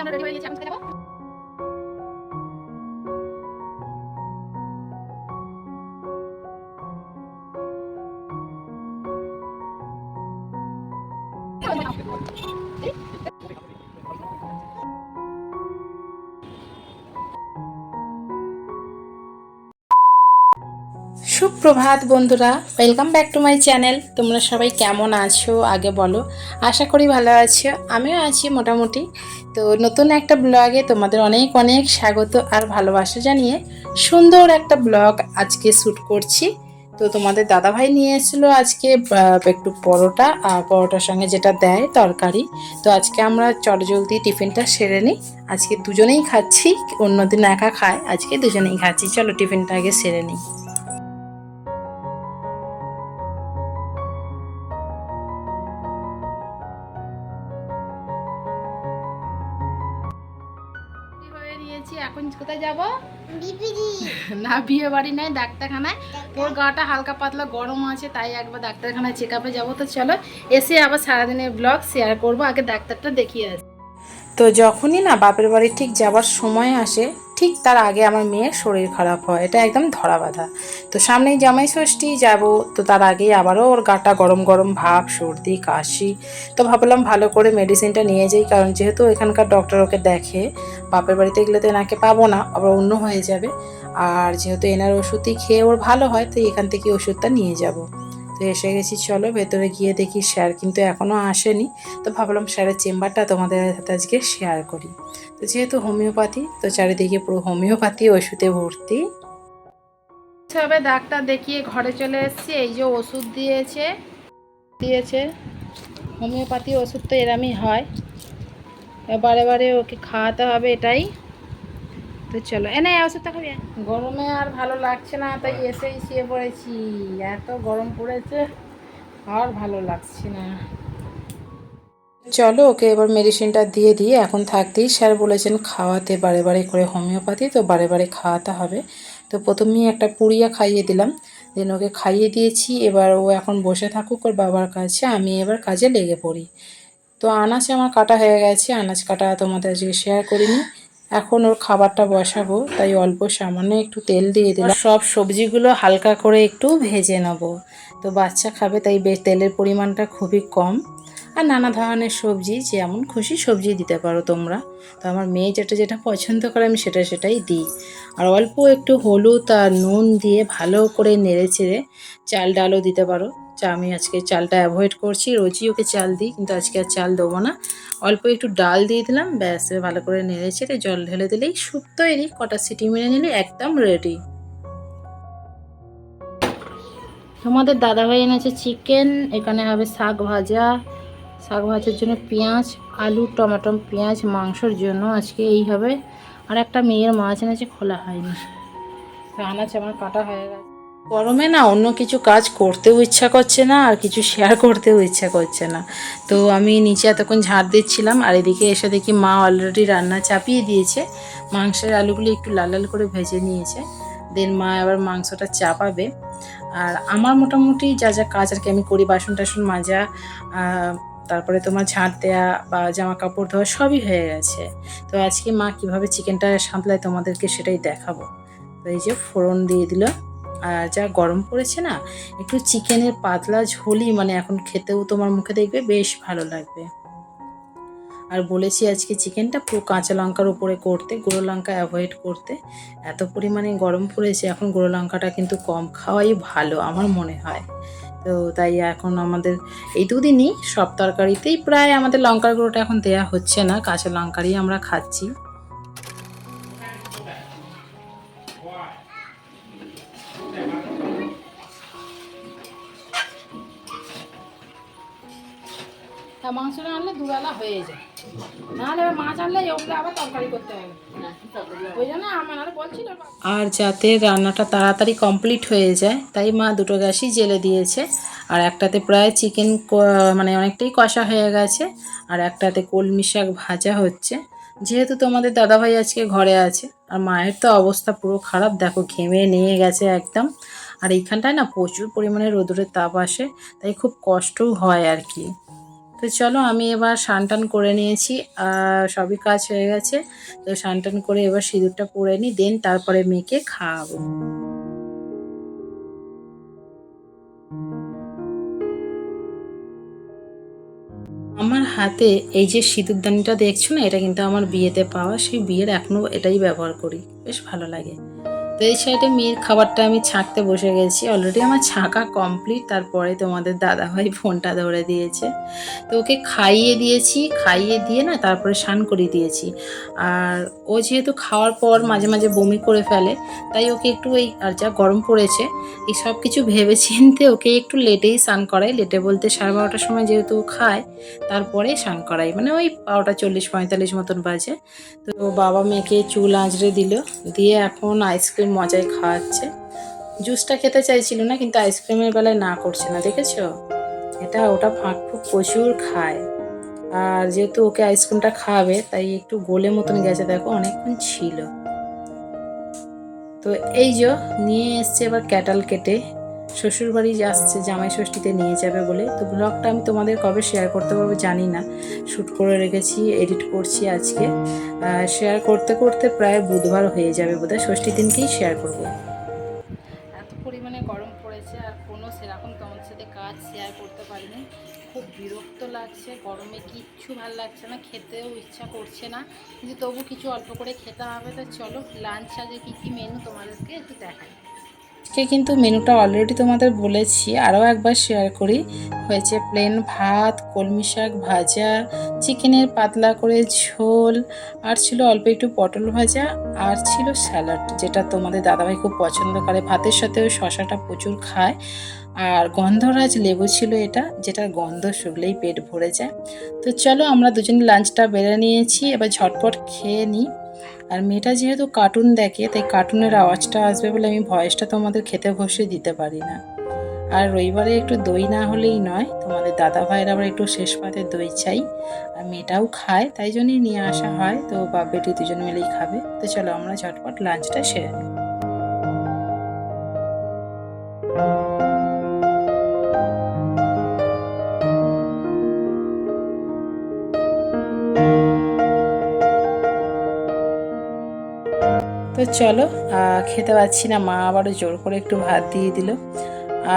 Finally আমরা ready হয়ে গেছি এখন খেতে যাব সুপ্রভাত বন্ধুরা welcome back to my channel তোমরা সবাই কেমন আছো? আগে বলো, আশা করি ভালো আছো। আমিও আছি মোটামুটি। তো নতুন একটা ব্লগে তোমাদের অনেক অনেক স্বাগত আর ভালোবাসা জানিয়ে সুন্দর একটা ব্লগ আজকে শ্যুট করছি। তো তোমাদের দাদাভাই নিয়ে এসেছিল আজকে একটু পরোটা, আর পরোটার সঙ্গে যেটা দেয় তরকারি। তো আজকে আমরা চটজলদি টিফিনটা সেরে নিই। আজকে দুজনেই খাচ্ছি, অন্যদিন একা খায়, আজকে দুজনেই খাচ্ছি। চলো টিফিনটা আগে সেরে নিই। না বিয়ে বাড়ি নয় ডাক্তারখানায়। ওর গাটা হালকা পাতলা গরম আছে তাই একবার ডাক্তারখানায় চেক আপে যাব। তো চলো এসে আবার সারাদিনের ব্লগ শেয়ার করব আগে ডাক্তারটা দেখিয়ে আসি। তো যখনই না বাপের বাড়ি ঠিক যাবার সময় আসে ঠিক তার আগে আমার মেয়ের শরীর খারাপ হয়, এটা একদম ধরা বাঁধা। তো সামনেই জামাই ষষ্ঠী যাব, তো তার আগেই আবারও ওর গাটা গরম গরম ভাব, সর্দি, কাশি। তো ভাবলাম ভালো করে মেডিসিনটা নিয়ে যাই, কারণ যেহেতু এখানকার ডক্টর ওকে দেখে, বাপের বাড়িতে গেলে তো এনাকে পাবো না, আবার অন্য হয়ে যাবে। আর যেহেতু এনার ওষুধই খেয়ে ওর ভালো হয় তো এখান থেকে ওষুধটা নিয়ে যাব। তো এসে গেছি, চলো ভেতরে গিয়ে দেখি স্যার কিন্তু এখনও আসেনি। তো ভাবলাম স্যারের চেম্বারটা তোমাদের সাথে আজকে শেয়ার করি। তো যেহেতু হোমিওপ্যাথি, তো চারিদিকে পুরো হোমিওপ্যাথি, ওষুধে ভর্তি। তবে ডাক্তার দেখিয়ে ঘরে চলে এসেছি, এই যে ওষুধ দিয়েছে দিয়েছে। হোমিওপ্যাথি ওষুধ তো এরমই হয়। বারে বারে ওকে খাওয়াতে হবে এটাই। তো চলো এনে ওষুধটা খাবি গরমে আর ভালো লাগছে না তাই এসেই শুয়ে পড়েছি। এত গরম পড়েছে আর ভালো লাগছে না। চলো ওকে এবার মেডিসিনটা দিয়ে দিয়ে এখন থাকতেই স্যার বলেছেন খাওয়াতে বারে বারে করে হোমিওপ্যাথি তো বারে বারে খাওয়াতে হবে। তো প্রথমেই একটা পুড়িয়া খাইয়ে দিলাম দেন ওকে খাইয়ে দিয়েছি এবার ও এখন বসে থাকুক ওর বাবার কাছে আমি এবার কাজে লেগে পড়ি। তো আনাজ আমার কাটা হয়ে গেছে আনাজ কাটা তোমাদের আজকে শেয়ার করিনি। এখন ওর খাবারটা বসাবো, তাই অল্প সামান্য একটু তেল দিয়ে দিলাম। সব সবজিগুলো হালকা করে একটু ভেজে নেব। তো বাচ্চা খাবে, তাই তেলের পরিমাণটা খুবই কম। আর নানা ধরনের সবজি, যেমন খুশি সবজি দিতে পারো তোমরা। তো আমার মেয়ে যেটা যেটা পছন্দ করে, আমি সেটা সেটাই দিই। আর অল্প একটু হলুদ আর নুন দিয়ে ভালো করে নেড়ে চেড়ে চাল ডালও দিতে পারো। চা আমি আজকে চালটা অ্যাভয়েড করছি। রোজই ওকে চাল দিই, কিন্তু আজকে আর চাল দেবো না। অল্প একটু ডাল দিয়ে দিলাম, ব্যাস ভালো করে নেড়ে চেড়ে জল ঢেলে দিলেই স্যুপ তৈরি। কটা সিটি মেরে নিলে একদম রেডি তোমাদের দাদাভাই এনেছে চিকেন এখানে হবে শাক ভাজা। শাক ভাজার জন্য পেঁয়াজ, আলু, টমেটো, পেঁয়াজ, মাংসর জন্য আজকে এই হবে। আর একটা মেয়ের মাছ এনেছে, খোলা হয়নি। তো আনাজ আমার কাটা হয়ে গেছে। গরমে না অন্য কিছু কাজ করতেও ইচ্ছা করছে না, আর কিছু শেয়ার করতেও ইচ্ছা করছে না। তো আমি নিচে এতক্ষণ ঝাড় দিচ্ছিলাম, আর এদিকে এসে দেখি মা অলরেডি রান্না চাপিয়ে দিয়েছে। মাংসের আলুগুলি একটু লাল লাল করে ভেজে নিয়েছে। দেন মা আবার মাংসটা চাপাবে। আর আমার মোটামুটি যা যা কাজ আর কি আমি করি, বাসন টাসন মাজা তারপরে তোমার ঝাঁট দেওয়া বা জামা কাপড় ধোয়া সবই হয়ে গেছে। তো আজকে মা কীভাবে চিকেনটা সামলায় তোমাদেরকে সেটাই দেখাবো। তো এই যে ফোড়ন দিয়ে দিল। আর যা গরম পড়েছে না, একটু চিকেনের পাতলা ঝোলই মানে এখন খেতেও তোমার মুখে দেখবে বেশ ভালো লাগবে। আর বলেছি আজকে চিকেনটা পুরো কাঁচা লঙ্কার উপরে করতে, গুঁড়ো লঙ্কা অ্যাভয়েড করতে। এত পরিমাণে গরম পড়েছে, এখন গুঁড়ো লঙ্কাটা কিন্তু কম খাওয়াই ভালো আমার মনে হয়। তো তাই এখন আমাদের এই দুদিনই সব তরকারিতেই প্রায় আমাদের লঙ্কার গুঁড়োটা এখন দেয়া হচ্ছে না, কাঁচা লঙ্কারই আমরা খাচ্ছি। তা আনলে দুবেলা হয়ে যায়। নাহলে মাছ আনলে আবার তরকারি করতে হবে। আর যাতে রান্নাটা তাড়াতাড়ি কমপ্লিট হয়ে যায়, তাই মা দুটো গ্যাসই জেলে দিয়েছে। আর একটাতে প্রায় চিকেন মানে অনেকটাই কষা হয়ে গেছে, আর একটাতে কলমি শাক ভাজা হচ্ছে। যেহেতু তোমাদের দাদাভাই আজকে ঘরে আছে আর মায়ের তো অবস্থা পুরো খারাপ। দেখো, ঘেমে নিয়ে গেছে একদম। আর এইখানটায় না প্রচুর পরিমাণে রোদুরের তাপ আসে, তাই খুব কষ্টও হয় আর কি। তো চলো, আমি এবার টান করে নিয়েছি সবই কাজ হয়ে গেছে। তো টান করে এবার সিঁদুরটা পরে নিই, দেন তারপরে মেয়েকে খাওয়াবো। আমার হাতে এই যে সিঁদুরদানিটা দেখছ না, এটা কিন্তু আমার বিয়েতে পাওয়া, সেই বিয়ের এখনও এটাই ব্যবহার করি। বেশ ভালো লাগে। তো এই সাইডে মেয়ের খাবারটা আমি ছাঁকতে বসে গেছি। অলরেডি আমার ছাঁকা কমপ্লিট তারপরে তোমাদের দাদাভাই ফোনটা ধরে দিয়েছে। তো ওকে খাইয়ে দিয়েছি, খাইয়ে দিয়ে না তারপরে স্নান করিয়ে দিয়েছি। আর ও যেহেতু খাওয়ার পর মাঝে মাঝে বমি করে ফেলে, তাই ওকে একটু এই আর যা গরম পড়েছে, এই সব কিছু ভেবে চিনতে ওকে একটু লেটেই স্নান করাই। লেটে বলতে সাড়ে বারোটার সময় যেহেতু ও খায়, তারপরে স্নান করাই। মানে ওই বারোটা চল্লিশ পঁয়তাল্লিশ মতন বাজে। তো বাবা মেয়েকে চুল আঁচড়ে দিল, দিয়ে এখন আইসক্রিম মজায় খাওয়াচ্ছে। জুসটা খেতে চাইছিল না, কিন্তু আইসক্রিমের বেলায় না করছে না, দেখেছ? এটা ওটা ফাঁক ফুঁক প্রচুর খায়। আর যেহেতু ওকে আইসক্রিমটা খাওয়াবে, তাই একটু গোলে মতন গেছে, দেখো, অনেকক্ষণ ছিল। তো এই যে, নিয়ে এসছে এবার ক্যাটাল কেটে। শ্বশুর বাড়ি আসছে, জামাই ষষ্ঠীতে নিয়ে যাবে বলে, তো ব্লগটা আমি তোমাদের কবে শেয়ার করতে পারব জানি না। শ্যুট করে রেখেছি এডিট করছি আজকে। শেয়ার করতে করতে প্রায় বুধবার হয়ে যাবে বোধহয় ষষ্ঠী দিনকেই শেয়ার করব। এত পরিমাণে গরম পড়েছে আর কোনো সেরকম তোমার সাথে কাজ শেয়ার করতে পারিনি। খুব বিরক্ত লাগছে, গরমে কিচ্ছু ভালো লাগছে না, খেতেও ইচ্ছা করছে না। কিন্তু তবু কিছু অল্প করে খেতে হবে, তো চলো লাঞ্চ আজকে কী কী মেনু তোমাদেরকে একটু দেখাই। আজকে কিন্তু মেনুটা অলরেডি তোমাদের বলেছি, আরও একবার শেয়ার করি। হয়েছে প্লেন ভাত, কলমি শাক ভাজা চিকেনের পাতলা করে ঝোল, আর ছিল অল্প একটু পটল ভাজা, আর ছিল স্যালাড যেটা তোমাদের দাদাভাই খুব পছন্দ করে। ভাতের সাথেও শশাটা প্রচুর খায়, আর গন্ধরাজ লেবু ছিল এটা, যেটার গন্ধ শুকলেই পেট ভরে যায়। তো চলো আমরা দুজনে লাঞ্চটা বেড়ে নিয়েছি, এবার ঝটপট খেয়ে নিই। আর মেয়েটা যেহেতু কার্টুন দেখে, তাই কার্টুনের আওয়াজটা আসবে বলে আমি ভয়েসটা তোমাদের খেতে বসে দিতে পারি না। আর রবিবারে একটু দই না হলেই নয়, তোমাদের দাদা ভাইয়ের আবার একটু শেষ পাতে দই চাই। আর মেয়েটাও খায়, তাই জন্যই নিয়ে আসা হয়, তো বাপ বেটি দুজন মিলেই খাবে। তো চলো আমরা ঝটপট লাঞ্চটা সেরে নিই চলো খেতে পাচ্ছি না। মা আবারও জোর করে একটু ভাত দিয়ে দিল।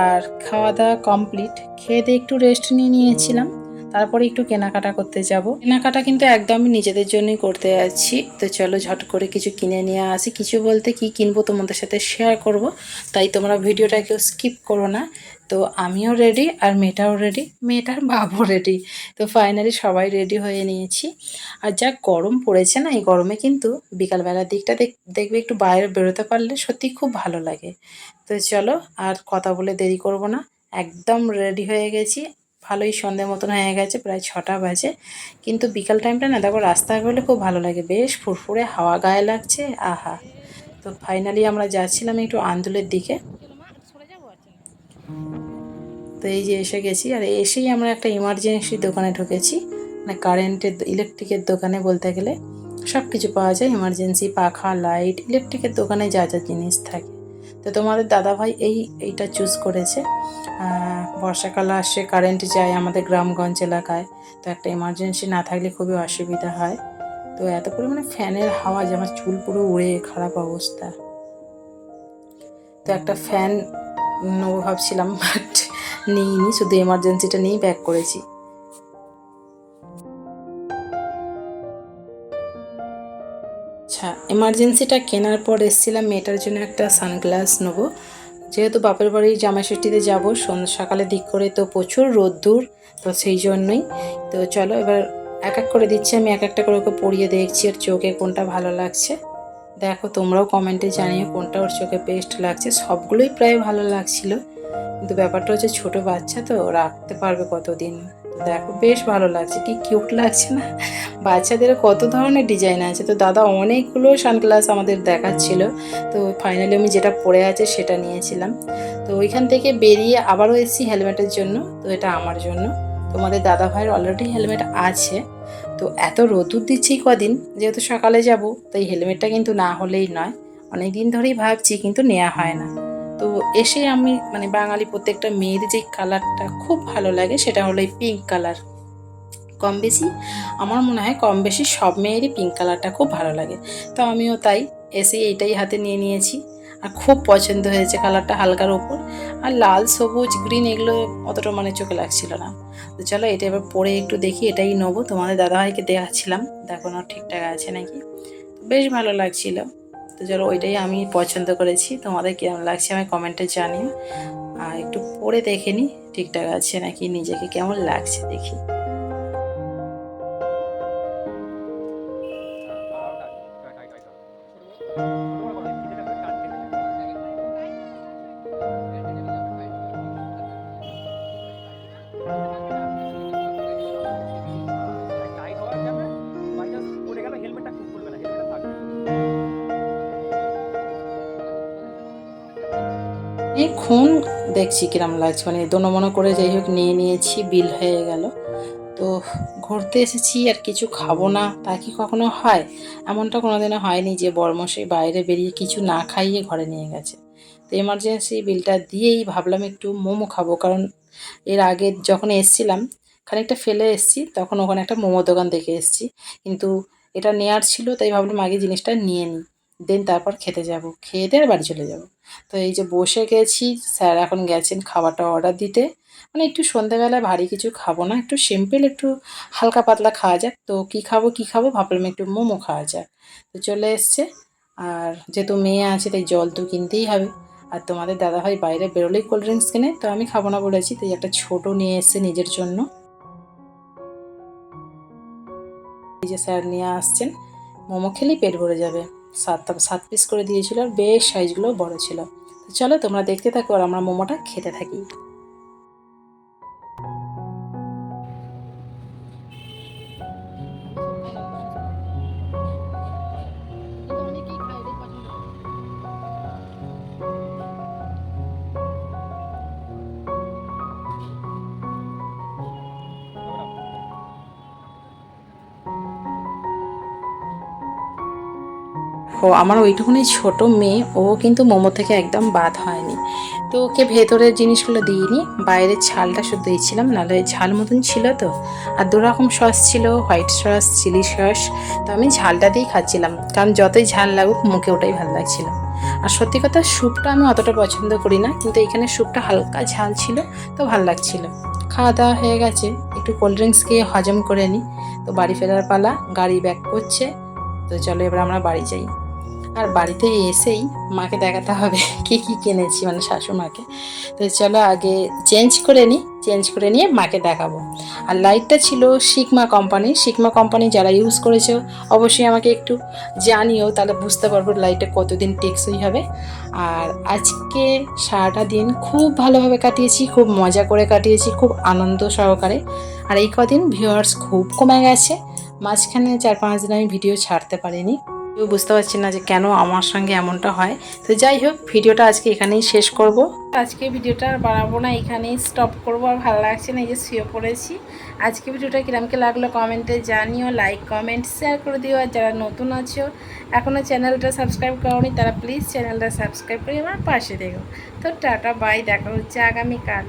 আর খাওয়া দাওয়া কমপ্লিট। খেয়ে একটু রেস্ট নিয়ে নিয়েছিলাম। তারপরে একটু কেনাকাটা করতে যাব। কেনাকাটা কিন্তু একদমই নিজেদের জন্যই করতে যাচ্ছি। তো চলো ঝট করে কিছু কিনে নিয়ে আসি। কিছু বলতে কি কিনবো তোমাদের সাথে শেয়ার করব। তাই তোমরা ভিডিওটা কেউ স্কিপ করো না। তো আমিও রেডি আর মেয়েটাও রেডি মেয়েটার বাবু রেডি তো ফাইনালি সবাই রেডি হয়ে নিয়েছি। আর যা গরম পড়েছে না, এই গরমে কিন্তু বিকালবেলার দিকটা দেখ- দেখবে একটু বাইরে বেরোতে পারলে সত্যি খুব ভালো লাগে। তো চলো আর কথা বলে দেরি করব না। একদম রেডি হয়ে গেছি। ভালোই সন্ধে মতন হয়ে গেছে, প্রায় ছটা বাজে। কিন্তু বিকাল টাইমটা না, দেখো রাস্তায় বেরোলে খুব ভালো লাগে। বেশ ফুরফুরে, হাওয়া গায়ে লাগছে, আহা। তো ফাইনালি আমরা যাচ্ছিলাম একটু আন্দুলের দিকে। তো এই যে এসে গেছি, আর এসেই আমরা একটা ইমার্জেন্সি দোকানে ঢুকেছি। মানে কারেন্টের ইলেকট্রিকের দোকানে বলতে গেলে। সব কিছু পাওয়া যায় ইমার্জেন্সি পাখা লাইট ইলেকট্রিকের দোকানে যা যা জিনিস থাকে। তো তোমাদের দাদাভাই এই, এইটা চুজ করেছে। বর্ষাকাল আসছে কারেন্ট যায় আমাদের গ্রামগঞ্জ এলাকায়, তো একটা ইমার্জেন্সি না থাকলে খুবই অসুবিধা হয়। তো এত পরিমাণে ফ্যানের হাওয়া যে আমার চুল পুরো উড়ে, খারাপ অবস্থা। তো একটা ফ্যান ভাবছিলাম বাট নিইনি, শুধু এমার্জেন্সিটা নিয়েই ব্যাক করেছি। আচ্ছা এমার্জেন্সিটা কেনার পর এসেছিলাম, মেয়েটার জন্য একটা সানগ্লাস নেব। যেহেতু বাপের বাড়ির জামাই ষষ্ঠীতে যাব, সন্ধ্যা সকালে দিক করে তো প্রচুর রোদ্দুর, তো সেই জন্যই। তো চলো, এবার এক এক করে দিচ্ছি, আমি এক একটা করে ওকে পরিয়ে দেখছি ওর চোখে কোনটা ভালো লাগছে। দেখো, তোমরাও কমেন্টে জানিও কোনটা ওর চোখে বেস্ট লাগছে। সবগুলোই প্রায় ভালো লাগছিল। কিন্তু ব্যাপারটা হচ্ছে ছোট বাচ্চা, তো রাখতে পারবে কতদিন? দেখো, বেশ ভালো লাগছে। কি কিউট লাগছে না? বাচ্চাদের কত ধরনের ডিজাইন আছে। তো দাদা অনেকগুলো সানগ্লাস আমাদের দেখাচ্ছিল। তো ফাইনালি আমি যেটা পরে আছে সেটা নিয়েছিলাম। তো ওইখান থেকে বেরিয়ে আবারও এসেছি হেলমেটের জন্য। তো এটা আমার জন্য। তোমাদের দাদা ভাইয়ের অলরেডি হেলমেট আছে। তো এত রোদুর দিচ্ছি কদিন? যেহেতু সকালে যাব, তাই হেলমেটটা কিন্তু না হলেই নয়। অনেক দিন ধরেই ভাবছি, কিন্তু নেওয়া হয় না। তো এসে আমি মানে বাঙালি প্রত্যেকটা মেয়ের যে কালারটা খুব ভালো লাগে সেটা হলো এই পিঙ্ক কালার কম বেশি, আমার মনে হয় কম বেশি সব মেয়েরই পিঙ্ক কালারটা খুব ভালো লাগে। তো আমিও তাই এসে এইটাই হাতে নিয়ে নিয়েছি। আর খুব পছন্দ হয়েছে কালারটা হালকার ওপর। আর লাল, সবুজ গ্রিন এগুলো অতটা মানে চোখে লাগছিল না। তো চলো এটা এবার পরে একটু দেখি, এটাই নেব। তোমাদের দাদাভাইকে দেখাচ্ছিলাম। দেখো না ঠিকঠাক আছে নাকি? বেশ ভালো লাগছিল। তো চলো ওইটাই আমি পছন্দ করেছি। তোমাদের কেমন লাগছে আমি কমেন্টে জানিও। আর একটু পরে দেখে নিই ঠিকঠাক আছে নাকি? নিজেকে কেমন লাগছে দেখি। এখন দেখছি কিরম লাগছে। মানে দোনো মনো করে যাই হোক নিয়ে নিয়েছি, বিল হয়ে গেল। তো ঘুরতে এসেছি, আর কিছু খাব না, তা কি কখনো হয়? এমনটা কোনোদিনও হয়নি যে বরমশাই বাইরে বেরিয়ে কিছু না খাইয়ে ঘরে নিয়ে গেছে। তো এমার্জেন্সি বিলটা দিয়েই ভাবলাম একটু মোমো খাব, কারণ এর আগে যখন এসছিলাম, খানিকটা ফেলে এসছি, তখন ওখানে একটা মোমো দোকান দেখে এসছি। কিন্তু এটা নেয়ার ছিল, তাই ভাবলাম আগে জিনিসটা নিয়ে নিই। দেন তারপর খেতে যাব। খেয়ে দিয়ে আর বাড়ি চলে যাব। তো এই যে বসে গেছি, স্যার এখন গেছেন খাবারটা অর্ডার দিতে। মানে একটু সন্ধ্যাবেলায় ভারী কিছু খাব না, একটু সিম্পল একটু হালকা পাতলা খাওয়া যাক। তো কী খাব কী খাব ভাবলাম একটু মোমো খাওয়া যাক। তো চলে এসছে। আর যেহেতু মেয়ে আছে, তাই জল তো কিনতেই হবে। আর তোমাদের দাদাভাই বাইরে বেরোলেই কোল্ড ড্রিঙ্কস কিনে, তো আমি খাব না বলেছি, তাই একটা ছোট নিয়ে এসছে নিজের জন্য। এই যে স্যার নিয়ে আসছেন, মোমো খেলেই পেট ভরে যাবে। সাতটা সাত পিস করে দিয়েছিল আর বেশ সাইজগুলো বড় ছিল। চলো তোমরা দেখতে থাকো আর আমরা মোমোটা খেতে থাকি। ও আমার ওইটুকুনি ছোট মেয়ে, ও কিন্তু মোমো থেকে একদম বাদ হয়নি। তো ওকে ভেতরের জিনিসগুলো দিইনি, বাইরের ছালটা শুধু দিয়েছিলাম, নাহলে ঝাল মতন ছিল তো। আর দু রকম সস ছিল, হোয়াইট সস, চিলি সস, তো আমি ঝালটা দিয়েই খাচ্ছিলাম। কারণ যতই ঝাল লাগুক, মুখে ওটাই ভালো লাগছিল। আর সত্যি কথা, স্যুপটা আমি অতটা পছন্দ করি না, কিন্তু এখানে স্যুপটা হালকা ঝাল ছিল, তো ভালো লাগছিল। খাওয়া দাওয়া হয়ে গেছে, একটু কোল্ড ড্রিঙ্কস খেয়ে হজম করে নিই। তো বাড়ি ফেরার পালা, গাড়ি ব্যাক করছে, তো চলো এবার আমরা বাড়ি যাই। আর বাড়িতে এসেই মাকে দেখাতে হবে কি কি কিনেছি মানে শাশুমাকে তো চলো আগে চেঞ্জ করে নিই চেঞ্জ করে নিয়ে মাকে দেখাবো। আর লাইটটা ছিল শিকমা কোম্পানি শিকমা কোম্পানি যারা ইউজ করেছ, অবশ্যই আমাকে একটু জানিও, তাহলে বুঝতে পারব লাইটটা কতদিন টেকসই হবে। আর আজকে সারাটা দিন খুব ভালোভাবে কাটিয়েছি, খুব মজা করে কাটিয়েছি, খুব আনন্দ সহকারে। আর এই কদিন ভিউয়ার্স খুব কমে গেছে, মাঝখানে চার পাঁচ দিন আমি ভিডিও ছাড়তে পারিনি। কেউ বুঝতে পারছি না যে কেন আমার সঙ্গে এমনটা হয়। তো যাই হোক, ভিডিওটা আজকে এখানেই শেষ করব। আজকে ভিডিওটা আর বাড়াবো না, এখানেই স্টপ করব। আর ভালো লাগছে না এই যে শুয়ে পড়েছি। আজকে ভিডিওটা কিরমকে লাগল কমেন্টে জানিও লাইক কমেন্ট শেয়ার করে দিও। আর যারা নতুন আছো এখনও চ্যানেলটা সাবস্ক্রাইব করোনি, তারা প্লিজ চ্যানেলটা সাবস্ক্রাইব করে আমার পাশে দেখো তো টাটা বাই দেখা হচ্ছে আগামীকাল।